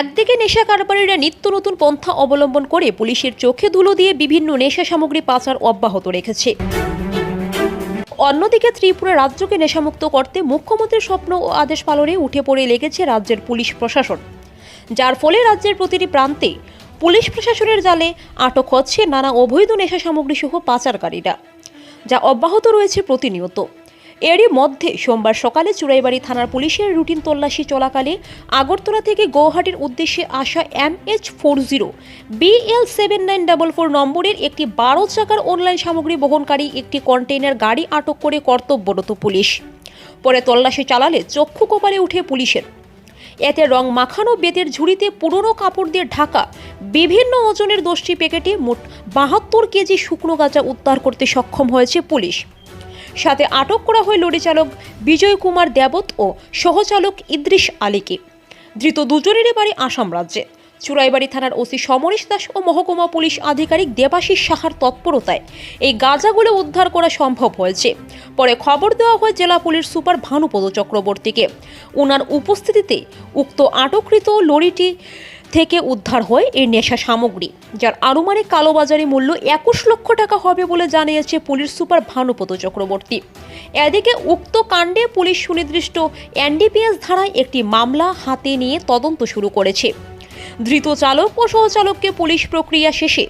একদিকে নেশা কারবারিরা নিত্য নতুন পন্থা অবলম্বন করে পুলিশের চোখে ধুলো দিয়ে বিভিন্ন নেশা সামগ্রী পাচার অব্যাহত রেখেছে। অন্যদিকে ত্রিপুরা রাজ্যকে নেশামুক্ত করতে মুখ্যমন্ত্রীর স্বপ্ন ও আদেশ পালনে উঠে পড়ে লেগেছে রাজ্যের পুলিশ প্রশাসন। যার ফলে রাজ্যের প্রতিটি প্রান্তে পুলিশ প্রশাসনের জালে আটক হচ্ছে নানা অবৈধ নেশা সামগ্রী সহ পাচারকারীরা, যা অব্যাহত রয়েছে প্রতিনিয়ত। এরই মধ্যে সোমবার সকালে চুড়াইবাড়ি থানার পুলিশের রুটিন তল্লাশি চলাকালে আগরতলা থেকে গৌহাটির উদ্দেশ্যে আসা M H four zero BL seven nine double four নম্বরের একটি বারো চাকার অনলাইন সামগ্রী বহনকারী একটি কন্টেইনার গাড়ি আটক করে কর্তব্যরত পুলিশ। পরে তল্লাশি চালালে চক্ষু কপালে উঠে পুলিশের। এতে রং মাখানো, বেতের ঝুড়িতে পুরনো কাপড় দিয়ে ঢাকা বিভিন্ন ওজনের দশটি প্যাকেটে মোট বাহাত্তর কেজি শুকনো গাঁজা উদ্ধার করতে সক্ষম হয়েছে পুলিশ। সাথে আটক করা হয় লরি চালক বিজয় কুমার দেবত ও সহচালক ইদ্রিস আলীকে। ধৃত দুজনেরই বাড়ি আসাম রাজ্যে। চুরাইবাড়ি থানার ওসি সমরেশ দাস ও মহকুমা পুলিশ আধিকারিক দেবাশিস সাহার তৎপরতায় এই গাঁজাগুলো উদ্ধার করা সম্ভব হয়েছে। পরে খবর দেওয়া হয় জেলা পুলিশ সুপার ভানুপদ চক্রবর্তীকে। ওনার উপস্থিতিতে উক্ত আটককৃত লরিটি থেকে উদ্ধার হয় এই নেশা সামগ্রী, যার আনুমানিক কালোবাজারি মূল্য একুশ লক্ষ টাকা হবে বলে জানিয়েছে পুলিশ সুপার ভানুপদ চক্রবর্তী। এদিকে উক্ত কাণ্ডে পুলিশ সুনির্দিষ্ট এনডিপিএস ধারায় একটি মামলা হাতে নিয়ে তদন্ত শুরু করেছে। ধৃত চালক ও সহচালককে পুলিশ প্রক্রিয়া শেষে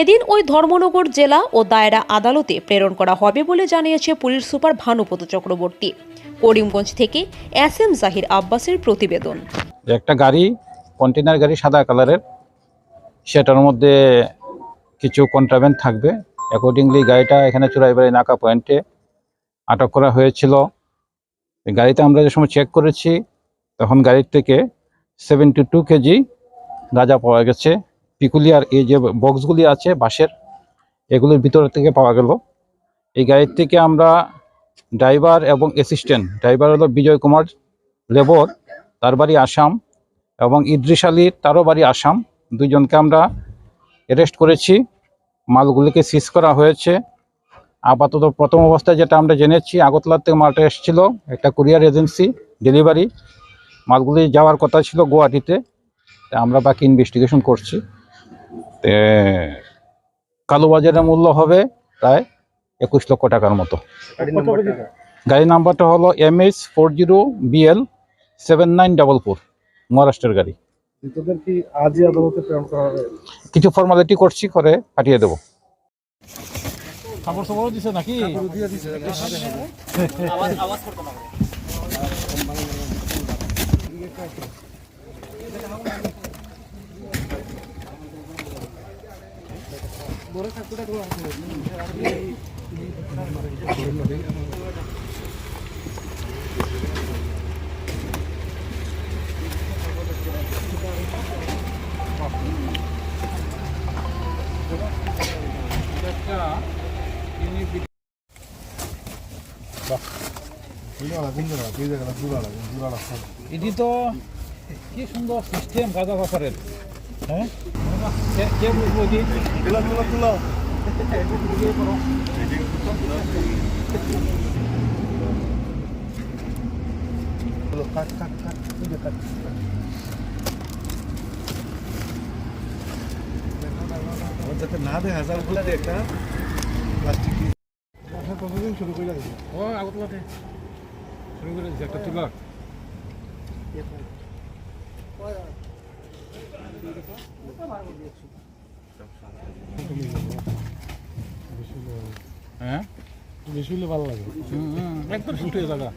এদিন ওই ধর্মনগর জেলা ও দায়রা আদালতে প্রেরণ করা হবে বলে জানিয়েছে পুলিশ সুপার ভানুপদ চক্রবর্তী। করিমগঞ্জ থেকে এস এম জাহির আব্বাসের প্রতিবেদন। একটা গাড়ি কন্টেনার গাড়ি সাদা কালারের। সেটার মধ্যে কিছু কন্ট্রাভেন্ট থাকবে। অ্যাকর্ডিংলি গাড়িটা এখানে চুরাইবাড়ি নাকা পয়েন্টে আটক করা হয়েছিল। গাড়িতে আমরা যে সময় চেক করেছি, তখন গাড়ির থেকে সেভেন্টি টু কেজি গাঁজা পাওয়া গেছে। পিকুলিয়ার এই যে বক্সগুলি আছে, বাঁশের, এগুলির ভিতর থেকে পাওয়া গেল। এই গাড়ির থেকে আমরা ড্রাইভার এবং অ্যাসিস্ট্যান্ট ড্রাইভার হলো বিজয় কুমার লেবর, তার বাড়ি আসাম। এবং ইদ্রিস আলীর তারও বাড়ি আসাম দুজনকে আমরা অ্যারেস্ট করেছি। মালগুলিকে সিজ করা হয়েছে। আপাতত প্রথম অবস্থায় যেটা আমরা জেনেছি আগরতলার থেকে মালটা এসেছিল একটা কুরিয়ার এজেন্সি ডেলিভারি মালগুলি যাওয়ার কথা ছিল গুয়াহাটিতে। আমরা বাকি ইনভেস্টিগেশন করছি। কালোবাজারের মূল্য হবে প্রায় একুশ লক্ষ টাকার মতো। গাড়ি নাম্বারটা? হলো M H four zero BL seven nine double four মহারাষ্ট্রের গাড়ি। কি আজই আদালতে প্রেরণ করা হবে? কিছু ফর্মালিটি করছি করে পাঠিয়ে দেবো। খাবার সবারও দিছে নাকি? এটি তো কি সুন্দর সিস্টেম গাঁজা হ্যাঁ? কে- বুঝব এটি যাতে না দেখা যায় বলে একটা প্লাস্টিক কতদিন শুরু করে লাগবে ও আগতলাতে শুরু করে দিচ্ছে একটা তুলা। হ্যাঁ? বেশি ভালো লাগে। হুম, একদম শুটে জায়গা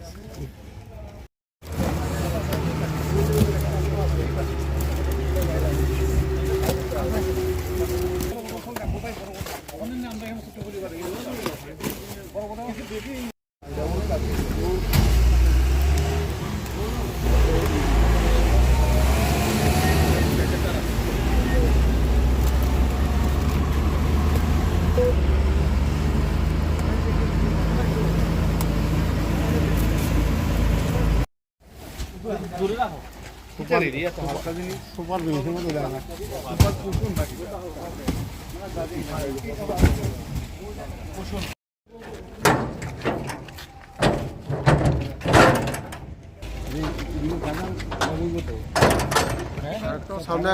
সুপার জিনিসের মধ্যে দেয় না সামনে